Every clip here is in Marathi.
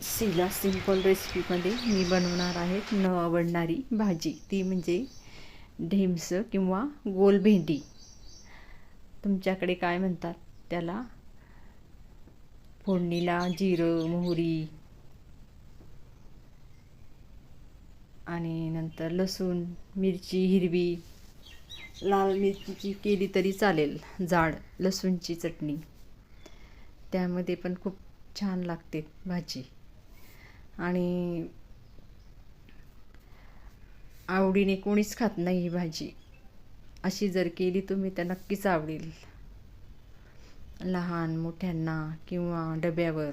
सीला सिंपल रेसिपीमध्ये मी बनवणार आहे न आवडणारी भाजी. ती म्हणजे ढेमसं किंवा गोल भेंडी. तुमच्याकडे काय म्हणतात? त्याला फोडणीला जिरं मोहरी आणि नंतर लसूण मिरची हिरवी लाल मिरचीची केली तरी चालेल. जाड लसूणची चटणी. त्यामध्ये पण खूप छान लागते भाजी. आणि आवडीने कोणीच खात नाही ही भाजी. अशी जर केली तुम्ही तर नक्कीच आवडेल. लहान मोठ्यांना किंवा डब्यावर.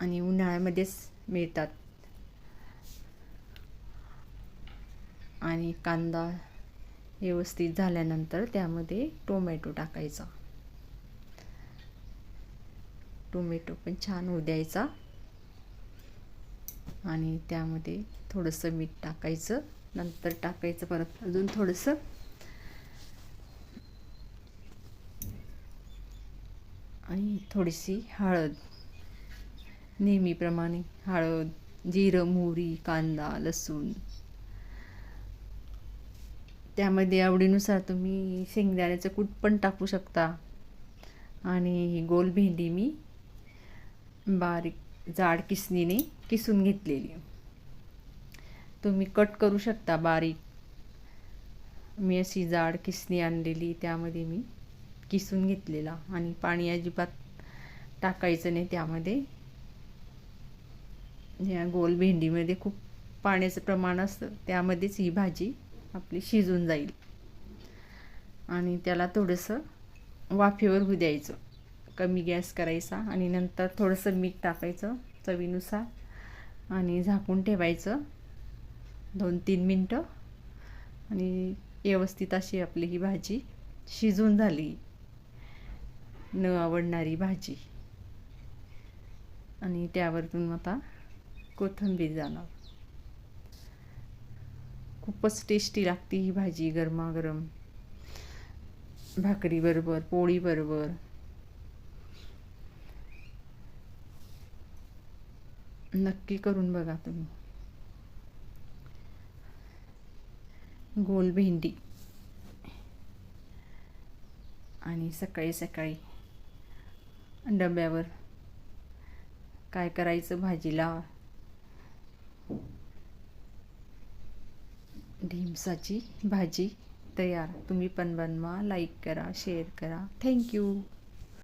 आणि उन्हाळ्यामध्येच मिळतात. आणि कांदा व्यवस्थित झाल्यानंतर त्यामध्ये टोमॅटो टाकायचा. टोमॅटो पण छान होऊ द्यायचा. आणि त्यामध्ये थोडंसं मीठ टाकायचं. नंतर टाकायचं परत अजून थोडंसं. आणि थोडीशी हळद. नेहमीप्रमाणे हळद जिरं मोहरी कांदा लसूण. त्यामध्ये आवडीनुसार तुम्ही शेंगदाण्याचं कूट पण टाकू शकता. आणि गोल भेंडी मी बारीक जाड किसणीने किसून घेतलेली तुम्ही कट करू शकता बारीक. मी अशी जाड किसणी आणलेली त्यामध्ये मी किसून घेतलेला आणि पाणी अजिबात टाकायचं नाही त्यामध्ये. या गोल भेंडीमध्ये खूप पाण्याचं प्रमाण असतं त्यामध्येच ही भाजी आपली शिजून जाईल. आणि त्याला थोडंसं वाफेवर होऊ द्यायचं. कमी गॅस करायचा आणि नंतर थोडंसं मीठ टाकायचं चवीनुसार आणि झाकून ठेवायचं. दोन तीन मिनटं. आणि व्यवस्थित अशी आपली ही भाजी शिजून झाली. न आवडणारी भाजी. आणि त्यावरतून आता कोथिंबीर जाणार. खूपच टेस्टी लागते ही भाजी गरमागरम. भाकरीबरोबर पोळीबरोबर. नक्की करून बघा तुम्ही. गोल भेंडी. आणि सकाळी सकाळी डब्यावर काय करायचं भाजीला? ढिमसाची भाजी तयार. तुम्ही पण बनवा लाईक करा शेअर करा. थँक्यू